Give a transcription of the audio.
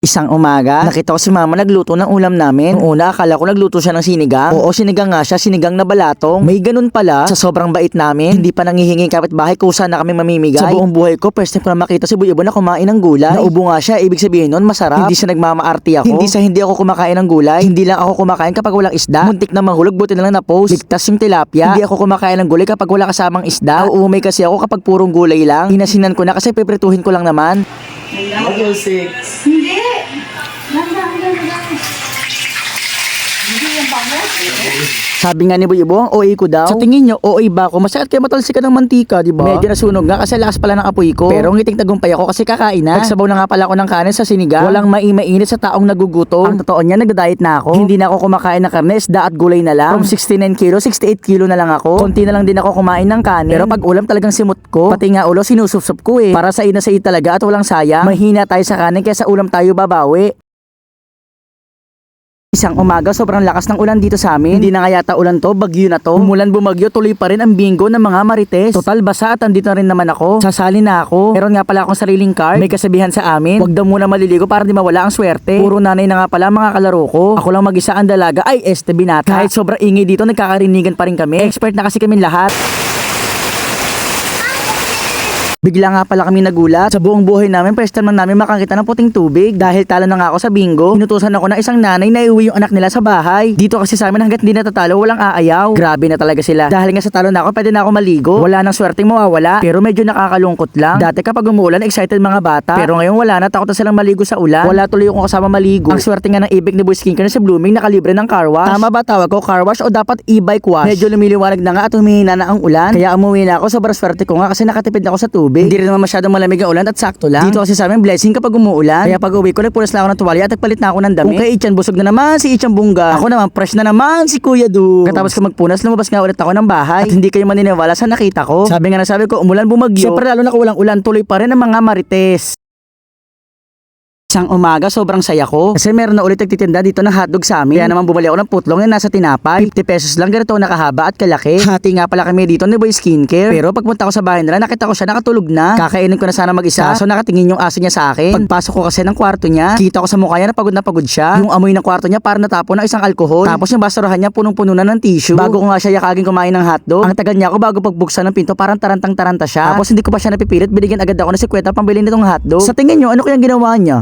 Isang umaga, nakita ko si mama nagluto ng ulam namin. Noong una, akala ko nagluto siya ng sinigang. Oo, sinigang nga siya, sinigang na balatong. May ganun pala, sa sobrang bait namin, hindi pa nanghihingi kapitbahay kusa na kami mamimigay. Sa buong buhay ko, first time ko na makita si Buyibo na kumain ng gulay. Naubo nga siya, ibig sabihin nun, masarap. Hindi siya nagmamaarti ako. Hindi sa hindi ako kumakain ng gulay. Hindi lang ako kumakain kapag walang isda. Muntik na mahulog, buti na lang na post. Ligtas yung tilapia. Hindi ako kumakain ng gulay kapag wala kasamang isda. Nauumay kasi ako kapag purong gulay lang. Hinasinan ko na kasi piprituhin ko lang naman. Level Sabi nga ni Boy Ibo, ang OA ko daw. Sa tingin nyo, OA ba ako? Masakit kayo matalsikan ng mantika, di ba? Medyo nasunog nga kasi lakas pala ng apoy ko. Pero ngiting tagumpay ako kasi kakain na. Nagsabaw na nga pala ako ng kanin sa sinigang. Walang maimainit sa taong nagugutom. Ang totoo niya, nagda-diet na ako. Hindi na ako kumakain ng karne, isda at gulay na lang. From 69 kilo, 68 kilo na lang ako. Konti na lang din ako kumain ng kanin. Pero pag ulam talagang simot ko, pati nga ulo sinusupsup ko eh. Para sa ina sa talaga at walang sayang. Mahina tayo sa kanin kaya sa ulam tayo babawi. Isang umaga, sobrang lakas ng ulan dito sa amin. Hindi na nga yata ulan to, bagyo na to. Umulan bumagyo, tuloy pa rin ang bingo ng mga marites. Total basa at andito na rin naman ako. Sasali na ako. Meron nga pala akong sariling card. May kasabihan sa amin. Huwag daw muna maliligo para di mawala ang swerte. Puro nanay na nga pala mga kalaro ko. Ako lang mag-isa ang dalaga. Ay, este binata. Kahit sobrang ingay dito, nagkakarinigan pa rin kami. Expert na kasi kami lahat. Bigla nga pala kami nagulat. Sa buong buhay namin, first time namin makakita ng puting tubig. Dahil talo na nga ako sa bingo, inutusan ako ng isang nanay na iuwi yung anak nila sa bahay. Dito kasi sa amin hanggat hindi natatalo, walang aayaw. Grabe na talaga sila. Dahil nga sa talo na ako, pwede na ako maligo. Wala nang swerteng mawawala. Pero medyo nakakalungkot lang. Dati kapag umuulan, excited mga bata. Pero ngayon wala na, takot na silang maligo sa ulan. Wala tuloy akong kasama maligo. Ang swerte nga ng ibig ni Boy Skincare na sa Blooming, nakalibre ng car wash. Tama ba tawag ko car wash o dapat e-bike wash? Medyo lumiliwanag na nga at humihina na ang ulan. Kaya umuwi na ako, sobrang swerte ko nga kasi nakatipid ako sa tubig. Hindi rin naman masyadong malamig ang ulan at sakto lang. Dito kasi sa amin, blessing kapag umuulan. Kaya pag uwi ko, nagpunas na ako ng tuwalya at nagpalit na ako ng damit. Kung kay Ichan, busog na naman si Ichan Bunga. Ako naman, fresh na naman si Kuya Du. Katapos ko magpunas, lumabas nga ulit ako ng bahay. At hindi kayo maniniwala sa nakita ko. Sabi nga na sabi ko, umulan bumagyo. Siyempre lalo na kulang ulan, tuloy pa rin ang mga marites. Isang umaga, sobrang saya ko. Kasi meron na ulit nagtitinda dito ng hotdog sa amin. Kaya naman bumali ako ng putlong na nasa tinapay. 50 pesos lang ganito nakahaba at kalaki. Hati nga pala kami dito ni Boy Skincare. Pero pagpunta ko sa bahay nila, nakita ko siya nakatulog na. Kakainin ko na sana mag-isa. So nakatingin yung aso niya sa akin. Pagpasok ko kasi ng kwarto niya, kita ko sa mukha niya na pagod na pagod siya. Yung amoy ng kwarto niya parang natapon ng isang alkohol. Tapos yung basurahan niya punong-puno na ng tissue. Bago ko nga siya yakagin kumain ng hotdog. Ang tagal niya ako bago pagbuksan ng pinto parang tarantang-taranta siya. Tapos hindi ko pa siya napipilit, binigyan agad ako ng 50 pambili nitong hotdog. Sa tingin niyo, ano kayang ginawa niya?